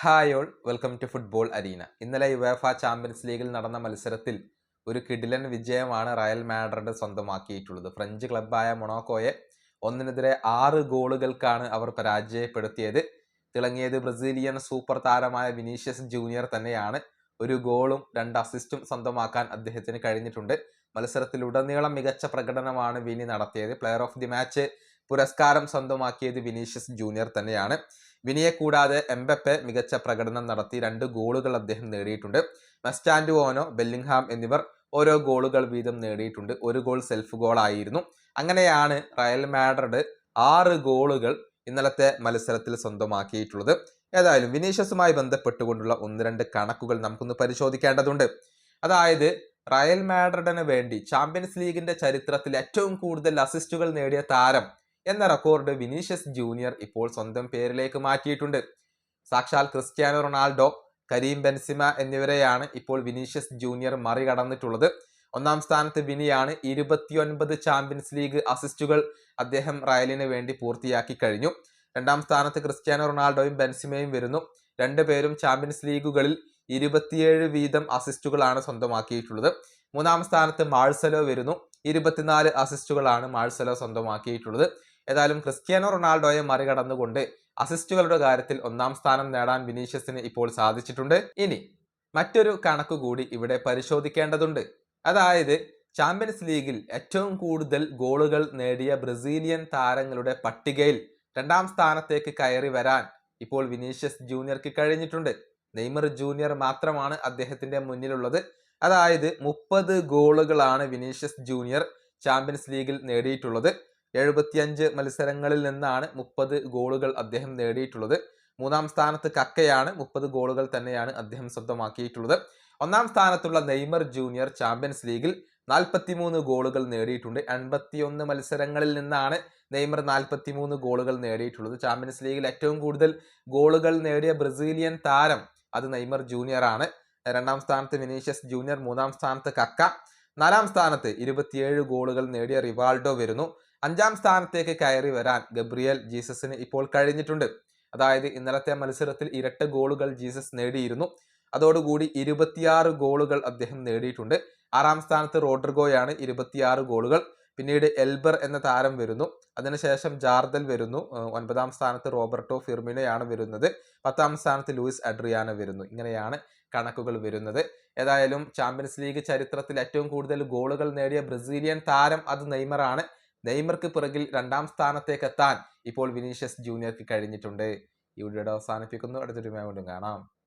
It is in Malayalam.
Hi all welcome to football arena. ഇന്നലെ യുവേഫ ചാമ്പ്യൻസ് ലീഗിൽ നടന്ന മത്സരത്തിൽ ഒരു കിഡിലൻ വിജയമാണ് റയൽ മാഡ്രിഡ് സ്വന്തമാക്കിയിട്ടുള്ളത്. ഫ്രഞ്ച് ക്ലബായ മൊണോക്കോയെ ഒന്നിനെതിരെ ആറ് ഗോളുകൾക്കാണ് അവർ പരാജയപ്പെടുത്തിയത്. തിളങ്ങിയത് ബ്രസീലിയൻ സൂപ്പർ താരമായ വിനീഷ്യസ് ജൂനിയർ തന്നെയാണ്. ഒരു ഗോളും രണ്ട് അസിസ്റ്റും സ്വന്തമാക്കാൻ അദ്ദേഹത്തിന് കഴിഞ്ഞിട്ടുണ്ട്. മത്സരത്തിലുടനീളം മികച്ച പ്രകടനമാണ് വിനി നടത്തിയത്. പ്ലെയർ ഓഫ് ദി മാച്ച് പുരസ്കാരം സ്വന്തമാക്കിയത് വിനീഷ്യസ് ജൂനിയർ തന്നെയാണ്. വിനിയെ കൂടാതെ എംബപ്പെ മികച്ച പ്രകടനം നടത്തി രണ്ട് ഗോളുകൾ അദ്ദേഹം നേടിയിട്ടുണ്ട്. മെസ്റ്റാൻഡുവോനോ ബെല്ലിംഗ്ഹാം എന്നിവർ ഓരോ ഗോളുകൾ വീതം നേടിയിട്ടുണ്ട്. ഒരു ഗോൾ സെൽഫ് ഗോളായിരുന്നു അങ്ങനെയാണ് റയൽ മാഡ്രിഡ് ആറ് ഗോളുകൾ ഇന്നലത്തെ മത്സരത്തിൽ സ്വന്തമാക്കിയിട്ടുള്ളത്. ഏതായാലും വിനീഷ്യസുമായി ബന്ധപ്പെട്ടുകൊണ്ടുള്ള ഒന്ന് രണ്ട് കണക്കുകൾ നമുക്കൊന്ന് പരിശോധിക്കേണ്ടതുണ്ട്. അതായത് റയൽ മാഡ്രിഡിന് വേണ്ടി ചാമ്പ്യൻസ് ലീഗിന്റെ ചരിത്രത്തിൽ ഏറ്റവും കൂടുതൽ അസിസ്റ്റുകൾ നേടിയ താരം എന്ന റെക്കോർഡ് വിനീഷ്യസ് ജൂനിയർ ഇപ്പോൾ സ്വന്തം പേരിലേക്ക് മാറ്റിയിട്ടുണ്ട്. സാക്ഷാൽ ക്രിസ്ത്യാനോ റൊണാൾഡോ കരീം ബെൻസിമ എന്നിവരെയാണ് ഇപ്പോൾ വിനീഷ്യസ് ജൂനിയർ മറികടന്നിട്ടുള്ളത്. ഒന്നാം സ്ഥാനത്ത് വിനിയാണ് ഇരുപത്തിയൊൻപത് ചാമ്പ്യൻസ് ലീഗ് അസിസ്റ്റുകൾ അദ്ദേഹം റയലിന് വേണ്ടി പൂർത്തിയാക്കി കഴിഞ്ഞു. രണ്ടാം സ്ഥാനത്ത് ക്രിസ്ത്യാനോ റൊണാൾഡോയും ബെൻസിമയും വരുന്നു. രണ്ടുപേരും ചാമ്പ്യൻസ് ലീഗുകളിൽ ഇരുപത്തിയേഴ് വീതം അസിസ്റ്റുകളാണ് സ്വന്തമാക്കിയിട്ടുള്ളത്. മൂന്നാം സ്ഥാനത്ത് മാഴ്സലോ വരുന്നു. ഇരുപത്തിനാല് അസിസ്റ്റുകളാണ് മാഴ്സലോ സ്വന്തമാക്കിയിട്ടുള്ളത്. ഏതായാലും ക്രിസ്ത്യാനോ റൊണാൾഡോയെ മറികടന്നുകൊണ്ട് അസിസ്റ്റുകളുടെ കാര്യത്തിൽ ഒന്നാം സ്ഥാനം നേടാൻ വിനീഷ്യസിന് ഇപ്പോൾ സാധിച്ചിട്ടുണ്ട്. ഇനി മറ്റൊരു കണക്ക് കൂടി ഇവിടെ പരിശോധിക്കേണ്ടതുണ്ട്. അതായത് ചാമ്പ്യൻസ് ലീഗിൽ ഏറ്റവും കൂടുതൽ ഗോളുകൾ നേടിയ ബ്രസീലിയൻ താരങ്ങളുടെ പട്ടികയിൽ രണ്ടാം സ്ഥാനത്തേക്ക് കയറി വരാൻ ഇപ്പോൾ വിനീഷ്യസ് ജൂനിയർക്ക് കഴിഞ്ഞിട്ടുണ്ട്. നെയ്മർ ജൂനിയർ മാത്രമാണ് അദ്ദേഹത്തിന്റെ മുന്നിലുള്ളത്. അതായത് മുപ്പത് ഗോളുകളാണ് വിനീഷ്യസ് ജൂനിയർ ചാമ്പ്യൻസ് ലീഗിൽ നേടിയിട്ടുള്ളത്. എഴുപത്തിയഞ്ച് മത്സരങ്ങളിൽ നിന്നാണ് മുപ്പത് ഗോളുകൾ അദ്ദേഹം നേടിയിട്ടുള്ളത്. മൂന്നാം സ്ഥാനത്ത് കക്കയാണ് മുപ്പത് ഗോളുകൾ തന്നെയാണ് അദ്ദേഹം സ്വന്തമാക്കിയിട്ടുള്ളത്. ഒന്നാം സ്ഥാനത്തുള്ള നെയ്മർ ജൂനിയർ ചാമ്പ്യൻസ് ലീഗിൽ നാൽപ്പത്തിമൂന്ന് ഗോളുകൾ നേടിയിട്ടുണ്ട്. എൺപത്തിയൊന്ന് മത്സരങ്ങളിൽ നിന്നാണ് നെയ്മർ നാൽപ്പത്തിമൂന്ന് ഗോളുകൾ നേടിയിട്ടുള്ളത്. ചാമ്പ്യൻസ് ലീഗിൽ ഏറ്റവും കൂടുതൽ ഗോളുകൾ നേടിയ ബ്രസീലിയൻ താരം അത് നെയ്മർ ജൂനിയർ ആണ്. രണ്ടാം സ്ഥാനത്ത് വിനീഷ്യസ് ജൂനിയർ മൂന്നാം സ്ഥാനത്ത് കക്ക. നാലാം സ്ഥാനത്ത് ഇരുപത്തിയേഴ് ഗോളുകൾ നേടിയ റിവാൾഡോ വരുന്നു. അഞ്ചാം സ്ഥാനത്തേക്ക് കയറി വരാൻ ഗബ്രിയൽ ജീസസിന് ഇപ്പോൾ കഴിഞ്ഞിട്ടുണ്ട്. അതായത് ഇന്നലത്തെ മത്സരത്തിൽ ഇരട്ട ഗോളുകൾ ജീസസ് നേടിയിരുന്നു. അതോടുകൂടി ഇരുപത്തിയാറ് ഗോളുകൾ അദ്ദേഹം നേടിയിട്ടുണ്ട്. ആറാം സ്ഥാനത്ത് റോഡ്രിഗോയാണ് ഇരുപത്തിയാറ് ഗോളുകൾ. പിന്നീട് എൽബർ എന്ന താരം വരുന്നു. അതിനുശേഷം ജാർദൽ വരുന്നു. ഒൻപതാം സ്ഥാനത്ത് റോബർട്ടോ ഫിർമിനയാണ് വരുന്നത്. പത്താം സ്ഥാനത്ത് ലൂയിസ് അഡ്രിയാന വരുന്നു. ഇങ്ങനെയാണ് കണക്കുകൾ വരുന്നത്. ഏതായാലും ചാമ്പ്യൻസ് ലീഗ് ചരിത്രത്തിൽ ഏറ്റവും കൂടുതൽ ഗോളുകൾ നേടിയ ബ്രസീലിയൻ താരം അത് നെയ്മറാണ്. നെയ്മർക്ക് പിറകിൽ രണ്ടാം സ്ഥാനത്തേക്കെത്താൻ ഇപ്പോൾ വിനീഷ്യസ് ജൂനിയർക്ക് കഴിഞ്ഞിട്ടുണ്ട്. ഈ വീഡിയോയുടെ അവസാനിപ്പിക്കുന്നു. അടുത്തൊരു വീണ്ടും കാണാം.